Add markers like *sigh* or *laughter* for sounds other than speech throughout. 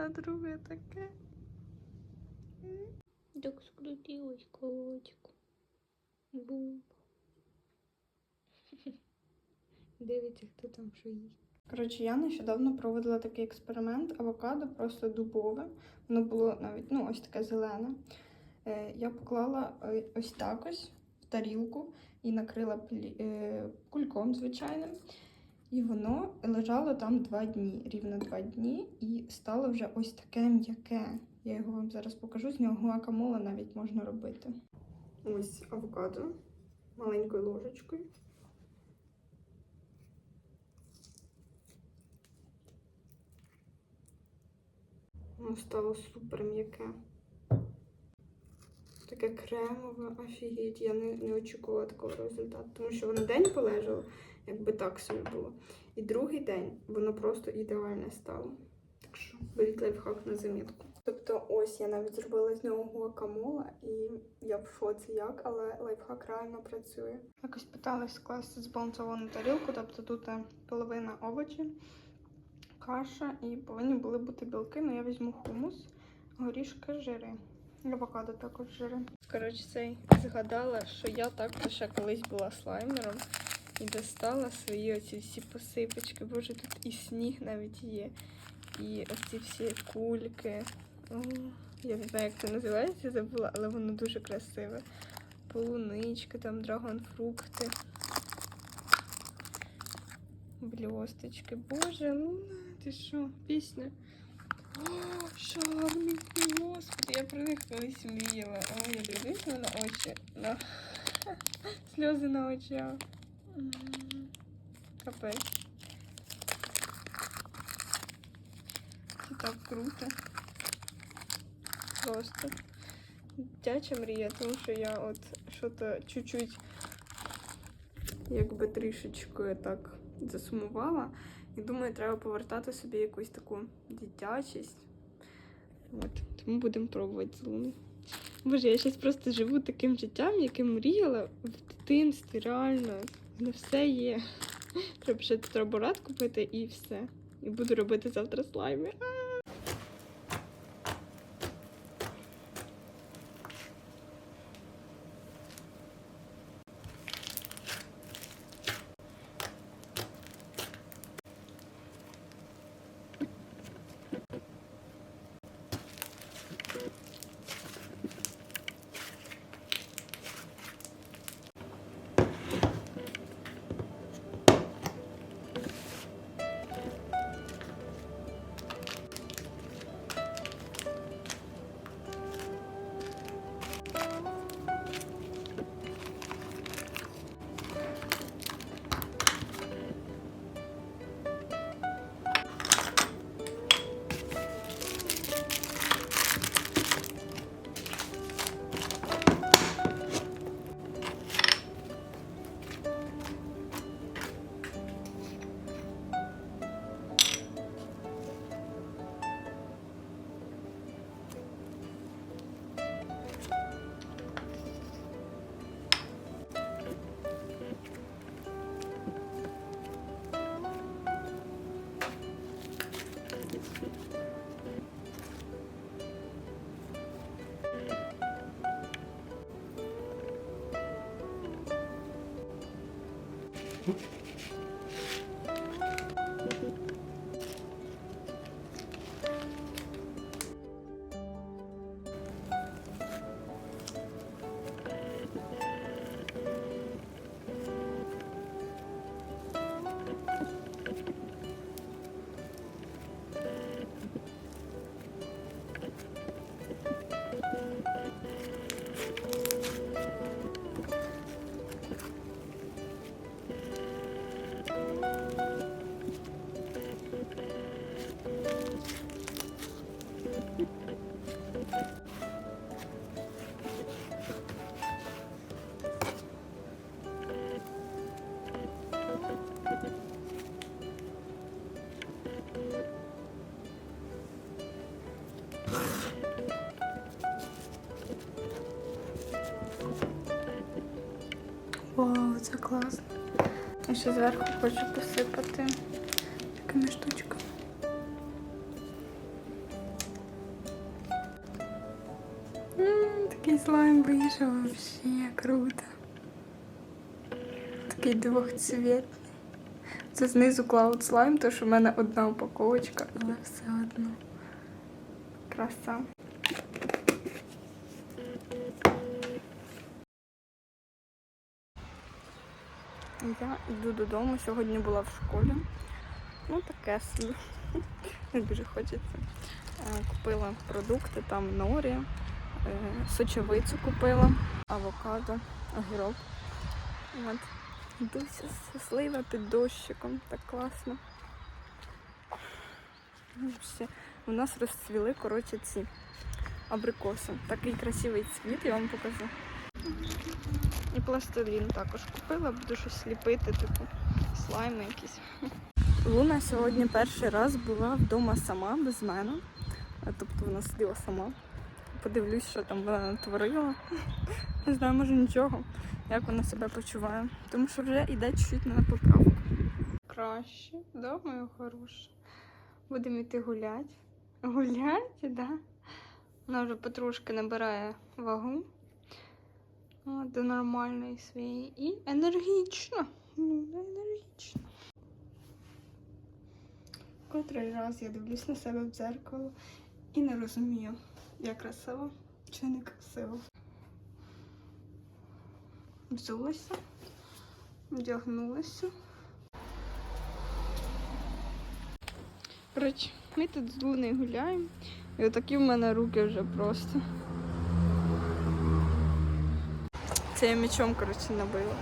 а друге таке. Так скрутилось колодько. Бум. *laughs* Дивіться, хто там що їсть. Коротше, я нещодавно проводила такий експеримент авокадо, просто дубове. Воно було навіть ну, ось таке зелене. Е, я поклала е, ось так ось в тарілку і накрила е, кульком звичайним. І воно лежало там два дні, рівно два дні, і стало вже ось таке м'яке. Я його вам зараз покажу. З нього гуакамоле навіть можна робити. Ось авокадо маленькою ложечкою. Воно стало супер м'яке. Таке кремове, офігеть. Я не, не очікувала такого результату, тому що воно день полежало, якби так собі було. І другий день воно просто ідеальне стало. Так що беріть лайфхак на замітку. Тобто, ось я навіть зробила з нього гуакамоле, і я в шоці як, але лайфхак реально працює. Якось питалась скласти збалансовану тарілку, тобто тут е, половина овочів, каша і повинні були бути білки, але я візьму хумус, горішки, жири. Авокадо також жири. Коротше, цей згадала, що я також ще колись була слаймером і достала свої оці всі посипочки. Боже, тут і сніг навіть є, і оці всі кульки. Я не знаю, як це називається, забула, але воно дуже красиве. Полунички, там драгонфрукти. Блісточки. Боже, Луна, ти що, пісня? О, шармики, господи, я про них колись мріяла. О, я дивлюсь на очі. На... *laughs* Сльози на очах. Капець. Це так круто. Просто. Дитяча мрія, тому що я от що-то чуть-чуть якби трішечкою так засумувала. І думаю, треба повертати собі якусь таку дитячість. От, тому будемо пробувати з Луни. Боже, я зараз просто живу таким життям, яким мріяла в дитинстві, реально. Не все є. Треба ще траборат купити і все. І буду робити завтра слайми. класно. Я ще зверху хочу посипати такими штучками. Такий слайм вийшов взагалі круто. Такий двохцвітний. Це знизу клауд слайм, тому що в мене одна упаковочка, але все одно. Краса. Я йду додому. Сьогодні була в школі. Ну, таке собі. Не дуже хочеться. Е, Купила продукти, там норі, е, сочевицю купила, авокадо, огірок. От. Йду щаслива під дощиком, так класно. Ну, У нас розцвіли, коротше, ці абрикоси. Такий красивий цвіт, я вам покажу. І пластилін також купила, буду щось ліпити, типу слайми якісь. Луна сьогодні перший раз була вдома сама, без мене. Тобто вона сиділа сама. Подивлюсь, що там вона натворила. *laughs* Не знаю, може нічого, як вона себе почуває. Тому що вже йде чуть-чуть на поправку. Краще, да, моя хороша. Будемо йти гуляти. Гуляти, да? Вона вже потрошки набирає вагу. До нормальної своєї. І енергічно. Ну, енергічно. Котрий раз я дивлюсь на себе в дзеркало і не розумію, я красива чи не красива. Взулася, вдягнулася. Коротше, ми тут з Луною гуляємо. І отакі в мене руки вже просто. Це я мечом, коротше, набила.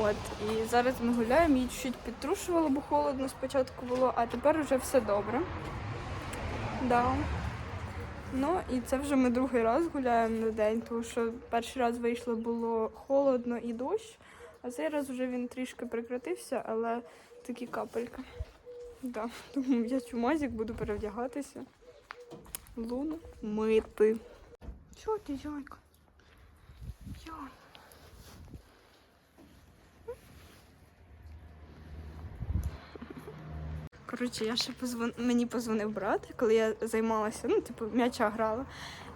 От, і зараз ми гуляємо, її чуть підтрушувало, бо холодно спочатку було, а тепер вже все добре. Да. Ну і це вже ми другий раз гуляємо на день, тому що перший раз вийшло було холодно і дощ, а цей раз вже він трішки прекратився, але такі капельки. Да. *laughs* Тому я чумазик буду перевдягатися. Луну мити. Що ти, зайка? Йой. Коротше, я ще позвон... мені позвонив брат, коли я займалася, ну, типу, м'яча грала.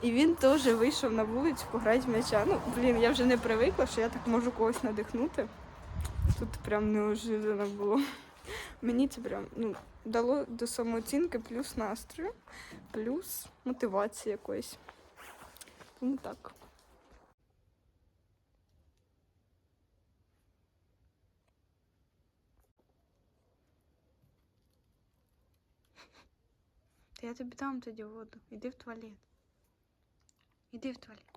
І він теж вийшов на вулицю пограти м'яча. Ну, блін, я вже не привикла, що я так можу когось надихнути. Тут прям неожиданно було. Мені це прям ну, дало до самооцінки плюс настрою, плюс мотивації якоїсь. Тому так. Та я тобі дам тоді воду. Іди в туалет. Іди в туалет.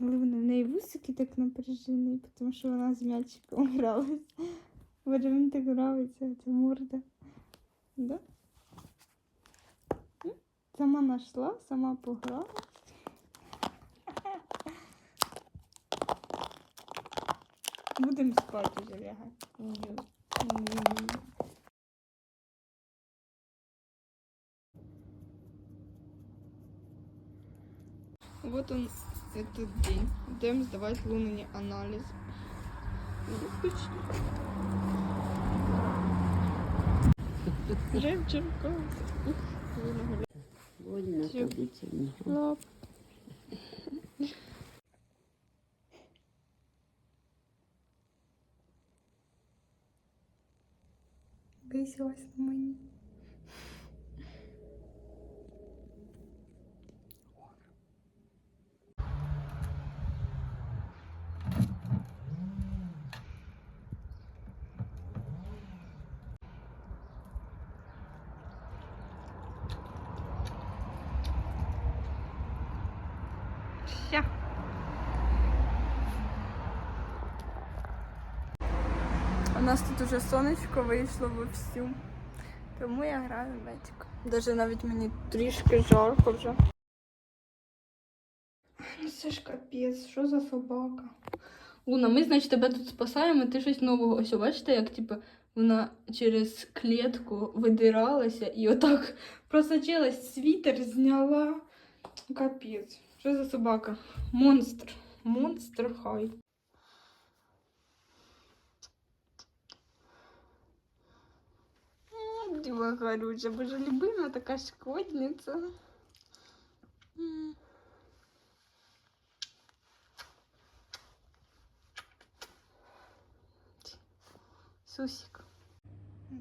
Луна, в неї вусики так напряжені, тому що вона з м'ячиком гралась. Боже, мені так подобається ця морда. Да? Сама знайшла, сама пограла. Будемо спати вже лягати. Ой, ой. Вот он, этот день. Идем сдавать лунный анализ. Жемчурка. Больно Всё. ходить мне. Лап. resource нас тут уже сонечко вийшло вовсю. Тому я граю в. Даже навіть мені трішки жарко вже. Ну це ж капець, що за собака? Луна, ми, значить, тебе тут спасаємо, ти щось нового. Ось бачите, як типу, вона через клітку видиралася і отак просочилась, світер зняла. Капець. Що за собака? Монстр. Монстр хай. Діва Гарюча, боже, любима така шкодниця. М. Сусік.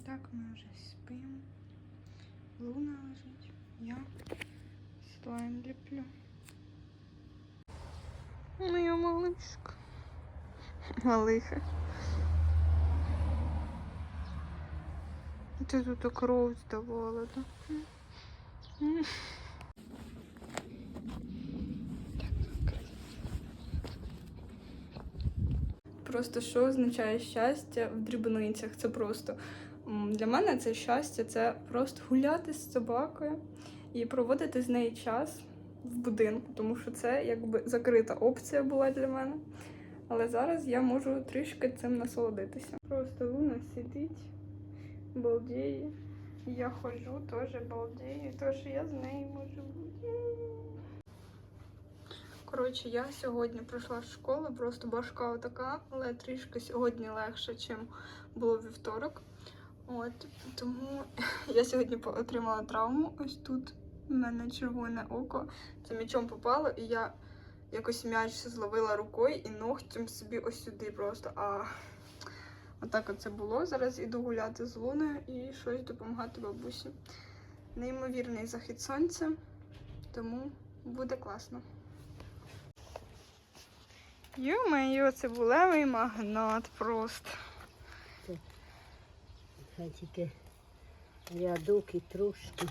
Так, ми вже спимо. Луна лежить. Я слайм ліплю. Моя малышка. Малиха. Ти тут кров здавала, да? М. Просто що означає щастя в дрібницях? Це просто для мене це щастя, це просто гуляти з собакою і проводити з нею час в будинку, тому що це якби закрита опція була для мене. Але зараз я можу трішки цим насолодитися. Просто Луна сидить, балдіє. І Я ходжу, теж балдію, теж я з нею можу бути. Коротше, я сьогодні прийшла з школи, просто башка отака, але трішки сьогодні легше, ніж було вівторок. От тому *laughs* я сьогодні отримала травму. Ось тут у мене червоне око. Це м'ячом попало, і я якось м'яч зловила рукою і ногтем собі ось сюди просто. А отак оце було. Зараз іду гуляти з луною і щось допомагати бабусі. Неймовірний захід сонця, тому буде класно. Йо-моє, цибулевий магнат просто. Хай тільки рядок і трошки.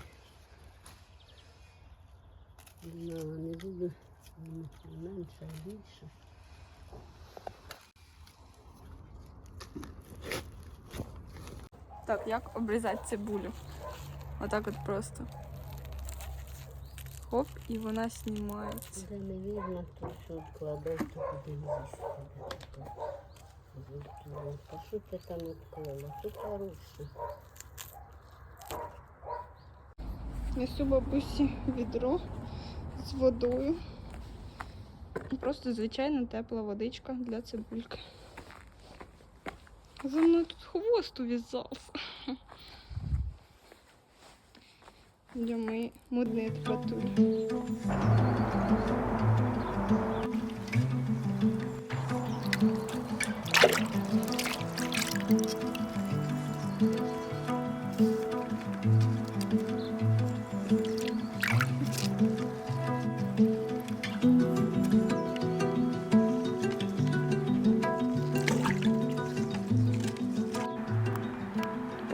Не буду менше, більше. Так, як обрізати цибулю? Отак от просто. Хоп, і вона знімається. Де не видно, то що вкладав, то будемо їсти. А що ти там відклала? То хороше. Несу бабусі відро з водою. Просто звичайна тепла водичка для цибульки. За мною тут хвост увязался. Для мои модные температури.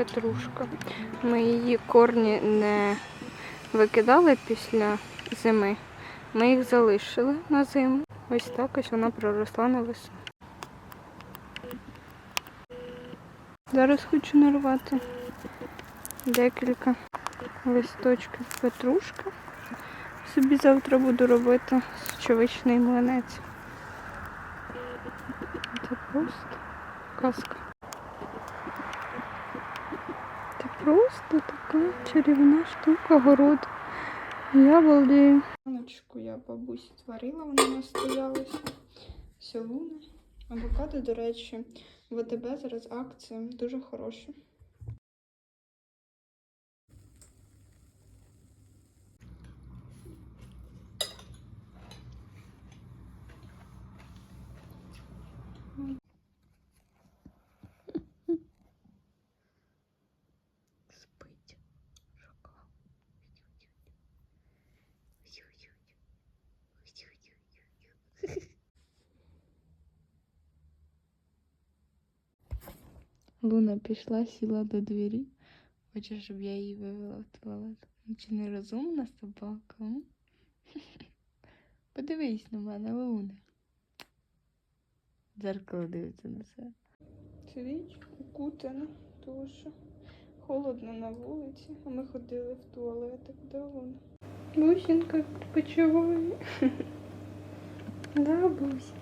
Петрушка. Ми її корні не викидали після зими. Ми їх залишили на зиму. Ось так ось вона проросла на весну. Зараз хочу нарвати декілька листочків петрушки. Собі завтра буду робити сочовичний млинець. Це просто казка. Це просто така чарівна штука город. Я балдею. Баночку я бабусі тварила, вона настоялася. Солуна. Авокадо, до речі, в АТБ зараз акція дуже хороша. Луна пішла, сіла до двері. Хоче, щоб я її вивела в туалет. Ну, Чи не розумна собака? *laughs* Подивись на мене, Луна. Дзеркало дивиться на себе. Сидить укутана, тому що холодно на вулиці, а ми ходили в туалетик до вона. Бусінка відпочиває. *laughs* Да, Бусь.